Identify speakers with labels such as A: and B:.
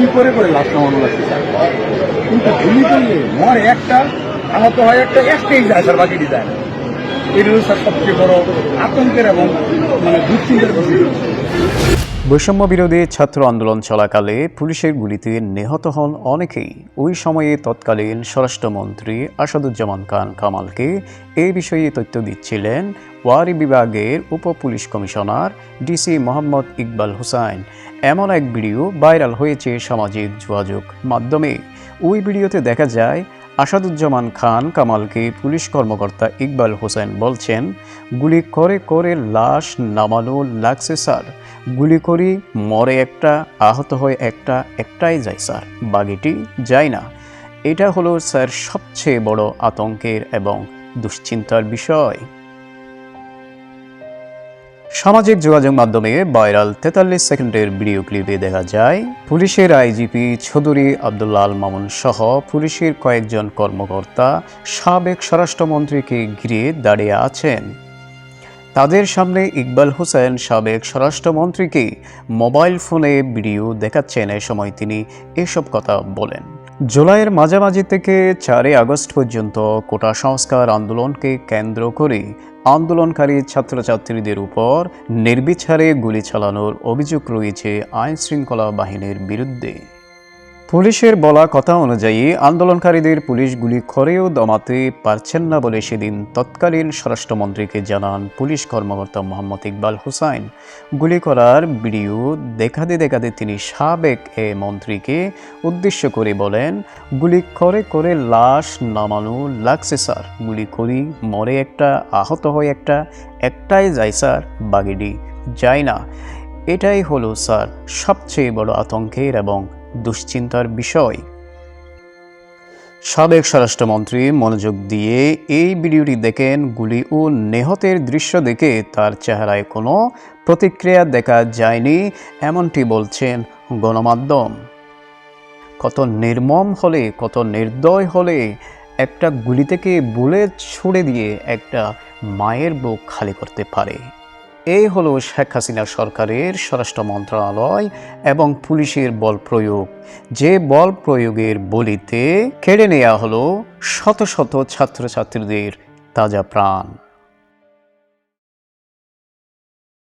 A: গুলি করে করে লাশ নামানো লাগছে কিন্তু গুলি করলে মর একটা, আহত হয় একটা, একটাই যায়, স্যার, বাকিটি যায় না। হচ্ছে স্যার, সবচেয়ে বড় আতঙ্কের এবং মানে দুশ্চিন্তার বিষয়।
B: বৈষম্য বিরোধী ছাত্র আন্দোলন চলাকালে পুলিশের গুলিতে নিহত হন অনেকেই। ওই সময়ে তৎকালীন স্বরাষ্ট্রমন্ত্রী আসাদুজ্জামান খান কামালকে এ বিষয়ে তথ্য দিচ্ছিলেন ওয়ারি বিভাগের উপ police commissioner DC Mohammad Iqbal Hussain. এমন এক ভিডিও ভাইরাল হয়েছে সামাজিক যোগাযোগ মাধ্যমে। ওই ভিডিওতে দেখা যায়, আসাদুজ্জামান খান কামালকে পুলিশ কর্মকর্তা ইকবাল হোসেন বলছেন, গুলি করে করে লাশ নামানো লাগছে, স্যার। গুলি করি, মরে একটা, আহত হয় একটা, একটাই যায়, স্যার। বাগিটি যায় না। এটা হলো, স্যার, সবচেয়ে বড় আতঙ্কের এবং দুশ্চিন্তার বিষয়। সামাজিক যোগাযোগ মাধ্যমে ভাইরাল তেতাল্লিশ সেকেন্ডের ভিডিও ক্লিপে দেখা যায়, পুলিশের আইজিপি চৌধুরী আল মামুন সহ পুলিশের কয়েকজন কর্মকর্তা সাবেক স্বরাষ্ট্রমন্ত্রীকে ঘিরে দাঁড়িয়ে আছেন। তাদের সামনে ইকবাল হোসেন সাবেক স্বরাষ্ট্রমন্ত্রীকে মোবাইল ফোনে ভিডিও দেখাচ্ছেন এ সময় তিনি এসব কথা বলেন। জুলাইয়ের মাঝামাঝি থেকে চারই আগস্ট পর্যন্ত কোটা সংস্কার আন্দোলনকে কেন্দ্র করে আন্দোলনকারী ছাত্রছাত্রীদের উপর নির্বিচারে গুলি চালানোর অভিযোগ রয়েছে আইন শৃঙ্খলা বাহিনীর বিরুদ্ধে। পুলিশের বলা কথা অনুযায়ী, আন্দোলনকারীদের পুলিশ গুলি করেও দমাতে পারছেন না বলে সেদিন তৎকালীন স্বরাষ্ট্রমন্ত্রীকে জানান পুলিশ কর্মকর্তা মোহাম্মদ ইকবাল হুসাইন। গুলি করার ভিডিও দেখাতে দেখাতে তিনি সাবেক এ মন্ত্রীকে উদ্দেশ্য করে বলেন, গুলি করে করে লাশ নামানো লাগছে, স্যার। গুলি করি মরে একটা, আহত হয় একটা, একটাই যায়, স্যার, বাগিডি যায় না। এটাই হলো, স্যার, সবচেয়ে বড় আতঙ্কের এবং দুশ্চিন্তার বিষয়। সাবেক স্বরাষ্ট্রমন্ত্রী মনোযোগ দিয়ে এই ভিডিওটি দেখেন গুলি ও নেহতের দৃশ্য দেখে তার চেহারায় কোনো প্রতিক্রিয়া দেখা যায়নি, এমনটি বলছেন গণমাধ্যম। কত নির্মম হলে, কত নির্দয় হলে একটা গুলি থেকে বুলেট ছুড়ে দিয়ে একটা মায়ের বুক খালি করতে পারে। এই হল শেখ হাসিনা সরকারের স্বরাষ্ট্র মন্ত্রণালয় এবং পুলিশের বল প্রয়োগ। যে বল প্রয়োগের বলিতে কেড়ে নেওয়া হল শত শত ছাত্রছাত্রীদের তাজা প্রাণ।